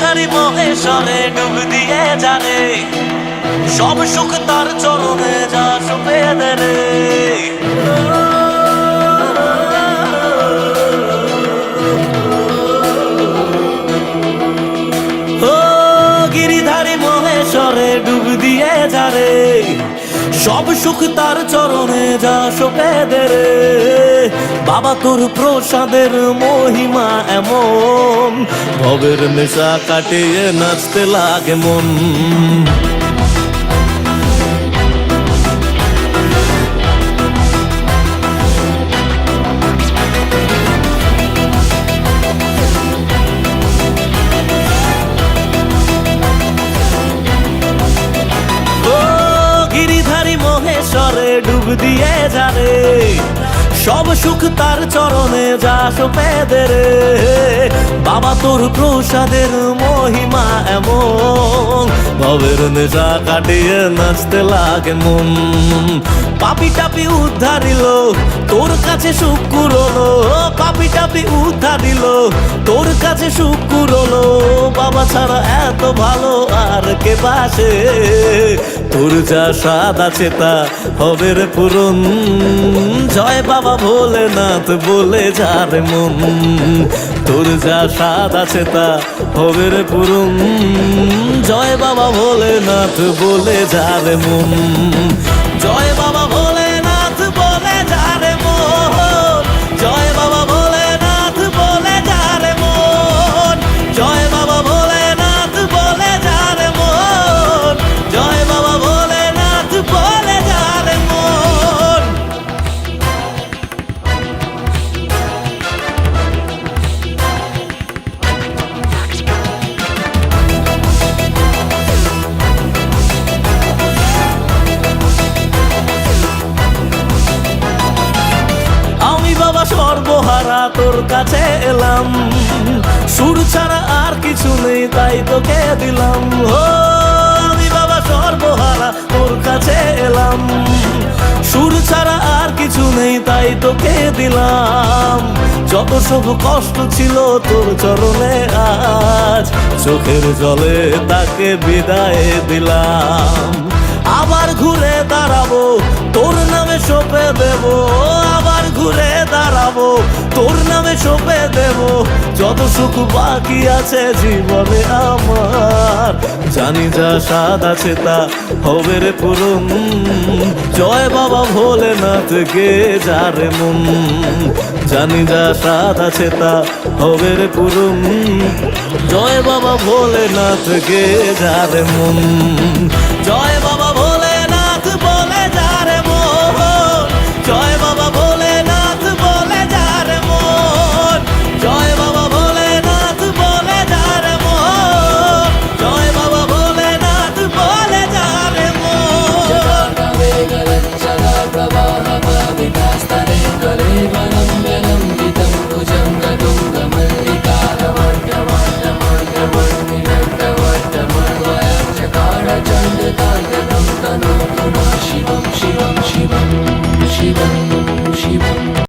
দেখারি মহেশ্বরে ডুব দিয়ে জানে। সব সুখ তার চরণে সব সুখ তার চরণে যা সোপে দে রে। বাবা, তোর প্রসাদের মহিমা এমন। ভবের নেশা কাটিয়ে নাচতে লাগে মন। মহেশ্বরে ডুব দিয়ে যারে সব সুখ তার চরণে যা সোপে দে রে বাবা তোর প্রসাদের মহিমা এমন। ভবের নেশা কাটিয়ে নাচতে লাগে মন। পাপি টাপি উদ্ধারিল তোর কাছে সুখ কুরলো। পাপি টাপি উদ্ধারিল তোর কাছে সুখ কুরলো। বাবা ছাড়া এত ভালো আর কে বাসে? তোর যা স্বাদ আছে তা হবে রে পূরণ। জয় বাবা ভোলেনাথ বলে যার মন, তোর যা স্বাদ আছে তা হবে রে পুরুম। জয় বাবা ভোলেনাথ বলে যার মন, জয় বাবা সর্বহারা তোর কাছে এলাম। সুর ছাড়া আর কিছু নেই, তাই তোকে দিলাম। ও বাবা সর্বহারা তোর কাছে এলাম। সুর ছাড়া আর কিছু নেই, তাই তোকে দিলাম। যত সব কষ্ট ছিল তোর চরণে আজ, চোখের জলে তাকে বিদায় দিলাম। আবার ঘুরে দাঁড়াবো, তোর নামে সপে দেব। দাঁড়াবো তোর নামে সপে দেব। যত সুখ বাকি আছে জীবনে আমার। জানি যা স্বাদ আছে তা হবে রে পূরণ। জয় বাবা ভোলেনাথ গে যারে মন। জানি যা স্বাদ আছে তা হবে রে পূরণ। জয় বাবা ভোলেনাথ গে যারে মন। জয়